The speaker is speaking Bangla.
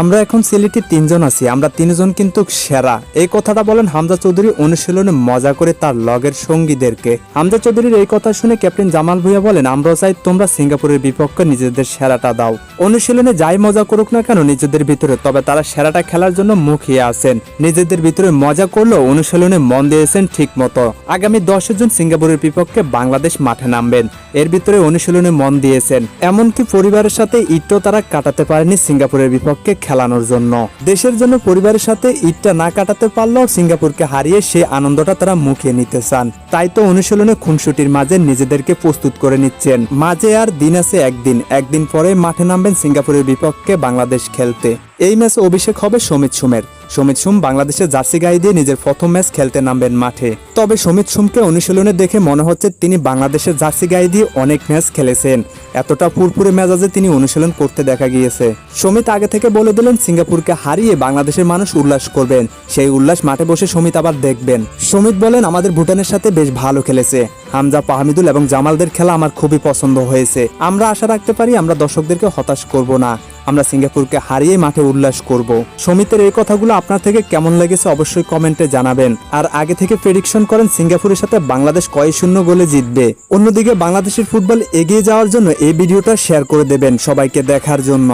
আমরা এখন সিলেটে তিনজন আছি, আমরা তিনজন কিন্তু সেরা। এই কথাটা বলেন হামজা চৌধুরী অনুশীলনে মজা করে তার লগের সঙ্গীদেরকে। হামজা চৌধুরীর এই কথা শুনে ক্যাপ্টেন জামাল ভুইয়া বলেন আমরা চাই তোমরা সিঙ্গাপুরের বিপক্ষে নিজেদের সেরাটা দাও। অনুশীলনে যাই মজা করুক না কেন নিজেদের ভিতরে, তবে তারা সেরাটা খেলার জন্য মুখিয়ে আছেন। নিজেদের ভিতরে মজা করলেও অনুশীলনে মন দিয়েছেন ঠিক মতো আগামী দশ জন সিঙ্গাপুরের বিপক্ষে বাংলাদেশ মাঠে নামবেন। এর ভিতরে অনুশীলনে মন দিয়েছেন। এমনকি পরিবারের সাথে ঈদটাও তারা কাটাতে পারেনি সিঙ্গাপুরের বিপক্ষে খেলানোর জন্য। দেশের জন্য পরিবারের সাথে ঈদটা না কাটাতে পারলেও সিঙ্গাপুরকে হারিয়ে সেই আনন্দটা তারা মুখিয়ে নিতে চান। তাই তো অনুশীলনে খুনসুটির মাঝে নিজেদেরকে প্রস্তুত করে নিচ্ছেন। মাঝে আর দিন আছে একদিন। একদিন পরে মাঠে নামবেন সিঙ্গাপুরের বিপক্ষে বাংলাদেশ খেলতে। এই ম্যাচে অভিষেক হবে সমিত সুমের। সমিত সুম বাংলাদেশের জার্সি গায়ে দিয়ে নিজের প্রথম ম্যাচ খেলতে নামবেন মাঠে। তবে সমিত সুমকে অনুশীলনে দেখে মনে হচ্ছে তিনি বাংলাদেশের জার্সি গায়ে দিয়ে অনেক ম্যাচ খেলেছেন। এতটা ফুরফুরে মেজাজে তিনি অনুশীলন করতে দেখা গিয়েছে। সমিত আগে থেকে বলে দিলেন, সিঙ্গাপুরকে হারিয়ে বাংলাদেশের মানুষ উল্লাস করবেন। সেই উল্লাস মাঠে বসে সমিত আবার দেখবেন। সমিত বলেন, আমাদের ভুটানের সাথে বেশ ভালো খেলেছে। হামজা পাহমিদুল এবং জামালদের খেলা আমার খুবই পছন্দ হয়েছে। আমরা আশা রাখতে পারি আমরা দর্শকদেরকে হতাশ করব না। আমরা সিঙ্গাপুরকে হারিয়ে মাঠে উল্লাস করব। সমিতের এই কথাগুলো আপনার থেকে কেমন লেগেছে অবশ্যই কমেন্টে জানাবেন। আর আগে থেকে প্রেডিকশন করেন সিঙ্গাপুরের সাথে বাংলাদেশ কয় শূন্য গোলে জিতবে। অন্যদিকে বাংলাদেশের ফুটবল এগিয়ে যাওয়ার জন্য এই ভিডিওটা শেয়ার করে দেবেন সবাইকে দেখার জন্য।